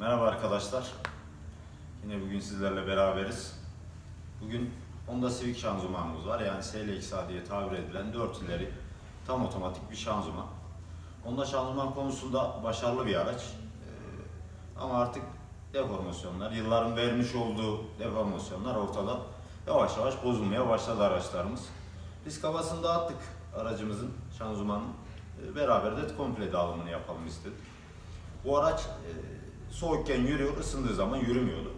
Merhaba arkadaşlar. Yine bugün sizlerle beraberiz. Bugün Honda Civic şanzımanımız var. Yani SLX diye tabir edilen 4 ileri tam otomatik bir şanzıman. Honda şanzıman konusunda başarılı bir araç. Ee, ama artık deformasyonlar, yılların vermiş olduğu deformasyonlar ortada. Yavaş yavaş bozulmaya başladı araçlarımız. Biz kafasını dağıttık aracımızın, şanzımanın. Ee, Beraber de komple dağılımını yapalım istedik. Bu araç e, soğukken yürüyor, ısındığı zaman yürümüyordu.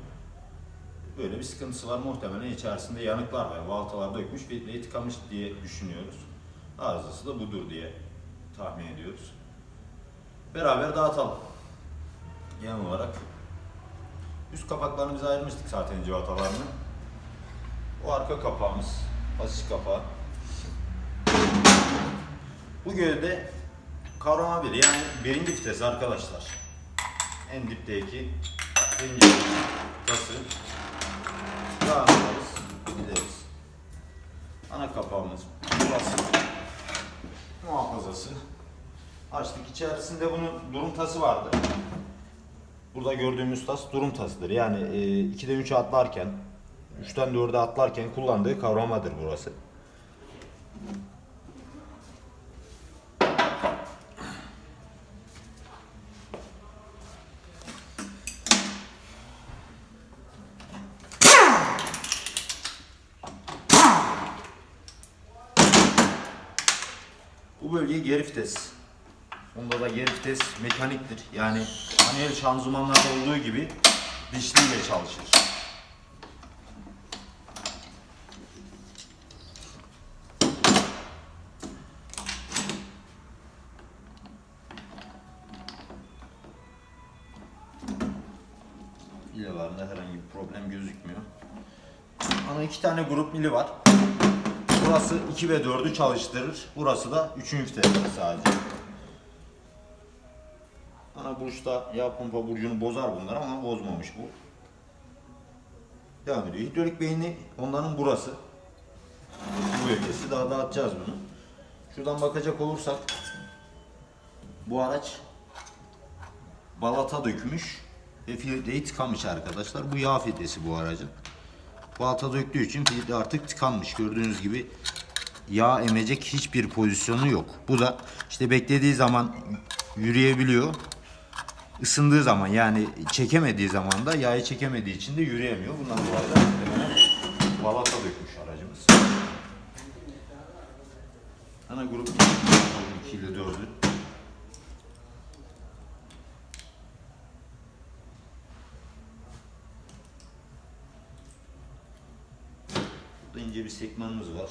Böyle bir sıkıntısı var muhtemelen içerisinde yanıklar var. Baltalar dökmüş, filtreyi tıkamış diye düşünüyoruz. Arızası da budur diye tahmin ediyoruz. Beraber dağıtalım. Genel olarak. Üst kapaklarını biz ayırmıştık zaten civatalarını. O arka kapağımız, basış kapağı. Bu gövde kavrama bir yani birinci vites arkadaşlar. En dipteki vitesi. Devam ederiz, gideriz. Ana kapağımız burası. Muhafazası. Açtık. İçerisinde bunun durum tası vardı. Burada gördüğümüz tas durum tasıdır. Yani e, 2'den 3'e atlarken, 3'ten 4'e atlarken kullandığı kavramadır burası. Bu bölge geri. Onda da geri mekaniktir. Yani manuel şanzımanlarda olduğu gibi dişliyle çalışır. Villalarında herhangi bir problem gözükmüyor. Ana iki tane grup mili var. Burası 2 ve 4'ü çalıştırır. Burası da 3. vites sadece. Ana burçta yağ pompa burcunu bozar bunlar ama bozmamış bu. Devam ediyor. Hidrolik beyni onların burası. Bu bölgesi. Daha dağıtacağız bunu. Şuradan bakacak olursak bu araç balata dökmüş ve filtreyi tıkamış arkadaşlar. Bu yağ filtresi bu aracın. Balta döktüğü için filtre artık tıkanmış. Gördüğünüz gibi yağ emecek hiçbir pozisyonu yok. Bu da işte beklediği zaman yürüyebiliyor. Isındığı zaman yani çekemediği zaman da yağı çekemediği için de yürüyemiyor. Bundan dolayı da balata dökmüş aracımız. Ana grup 2 ile 4'ü. Burada ince bir sekmanımız var.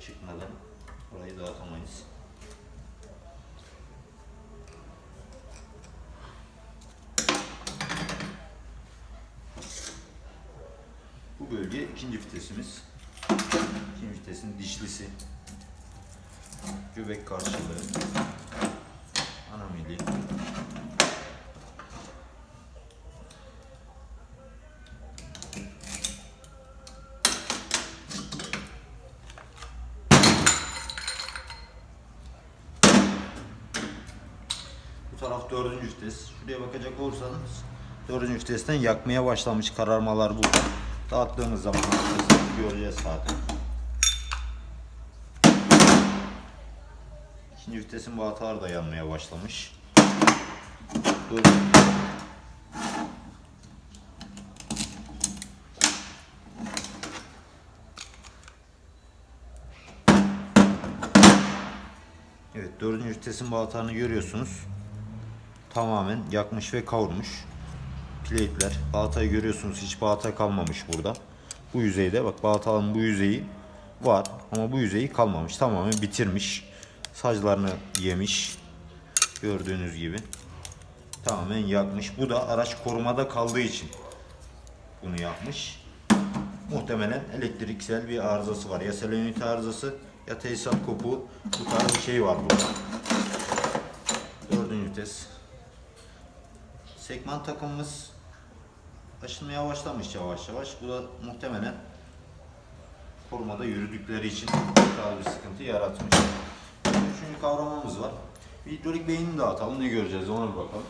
Çıkmadan orayı dağıtamayız. Bu bölge ikinci vitesimiz. İkinci vitesin dişlisi. Göbek karşılığı. Ana mili. Taraf dördüncü vites. Şuraya bakacak olursanız dördüncü vitesten yakmaya başlamış kararmalar bu. Dağıttığımız zaman göreceğiz zaten. İkinci vitesin balataları da yanmaya başlamış. Dur. Evet dördüncü vitesin balatalarını görüyorsunuz. Tamamen yakmış ve kavurmuş. Plate'ler. Balatayı görüyorsunuz hiç balata kalmamış burada. Bu yüzeyde bak balatanın bu yüzeyi var ama bu yüzeyi kalmamış. Tamamen bitirmiş. Saclarını yemiş. Gördüğünüz gibi. Tamamen yakmış. Bu da araç korumada kaldığı için bunu yapmış. Muhtemelen elektriksel bir arızası var. Ya selenit arızası ya tesisat kopuğu. Bu tarz bir şey var burada. Dördüncü vites. Sekman takımımız aşınmaya başlamış yavaş yavaş. Bu da muhtemelen korumada yürüdükleri için daha bir sıkıntı yaratmış. Üçüncü kavramamız var. Bir hidrolik beynini dağıtalım. Ne göreceğiz ona bir bakalım.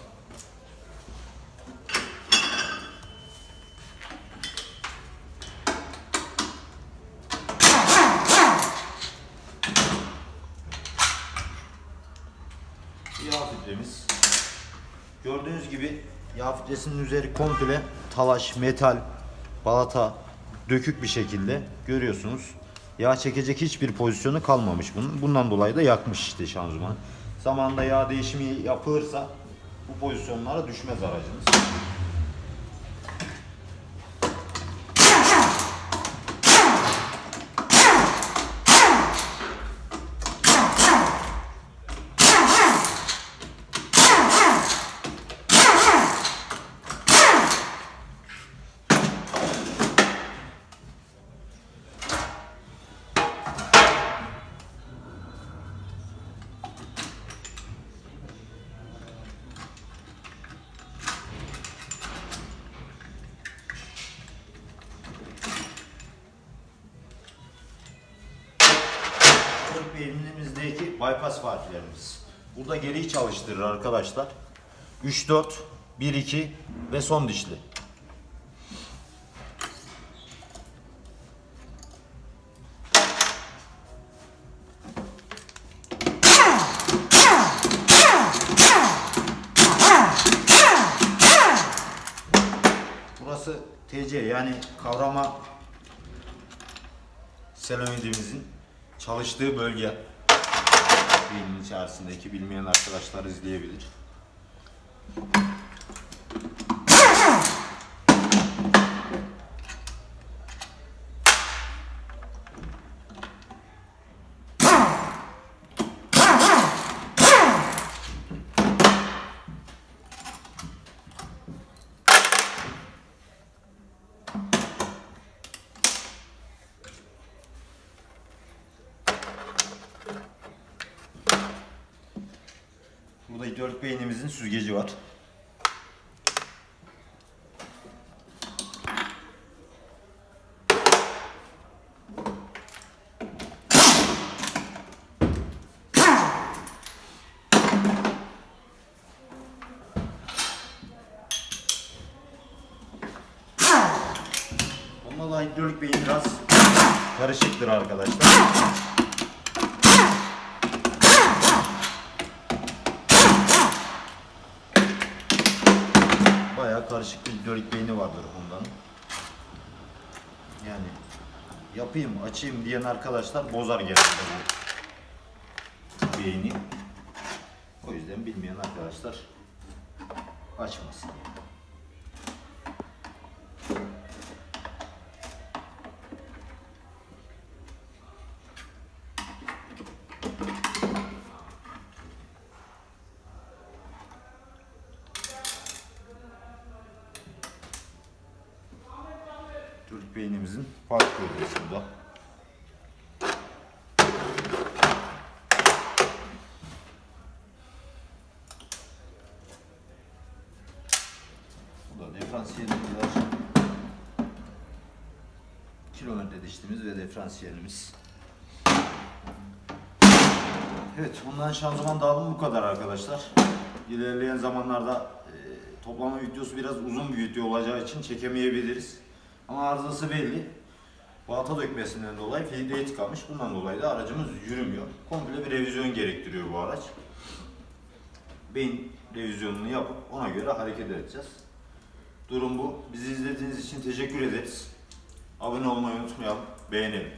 Yağ fibremiz Gördüğünüz gibi yağ filtresinin üzeri komple talaş, metal, balata dökük bir şekilde görüyorsunuz. Yağ çekecek hiçbir pozisyonu kalmamış bunun. Bundan dolayı da yakmış işte şanzımanı. Zamanında yağ değişimi yapılırsa bu pozisyonlara düşmez aracınız. Kırk beynimizdeki bypass valflerimiz. Burada geriyi çalıştırır arkadaşlar. 3 4 1 2 ve son dişli. Burası TC yani kavrama selenoidimizin çalıştığı bölge. Beynin içerisindeki bilmeyen arkadaşlar izleyebilir. Burada hidrolik beynimizin süzgeci var. Da hidrolik beyin biraz karışıktır arkadaşlar. Bayağı karışık bir hidrolik beyni vardır ondan. Yani yapayım, açayım diyen arkadaşlar bozar genelde bu beyni. O yüzden bilmeyen arkadaşlar açmasın. Türk beynimizin park bölgesi burada. Burada diferansiyelimiz. Kilometre dişlimiz ve diferansiyelimiz. Evet, bundan şanzıman dağılımı bu kadar arkadaşlar. İlerleyen zamanlarda e, toplama videosu biraz uzun bir video olacağı için çekemeyebiliriz. Ama arızası belli. Balata dökmesinden dolayı filtreye tıkanmış. Bundan dolayı da aracımız yürümüyor. Komple bir revizyon gerektiriyor bu araç. Beyin revizyonunu yapıp ona göre hareket edeceğiz. Durum bu. Bizi izlediğiniz için teşekkür ederiz. Abone olmayı unutmayalım. Beğenelim.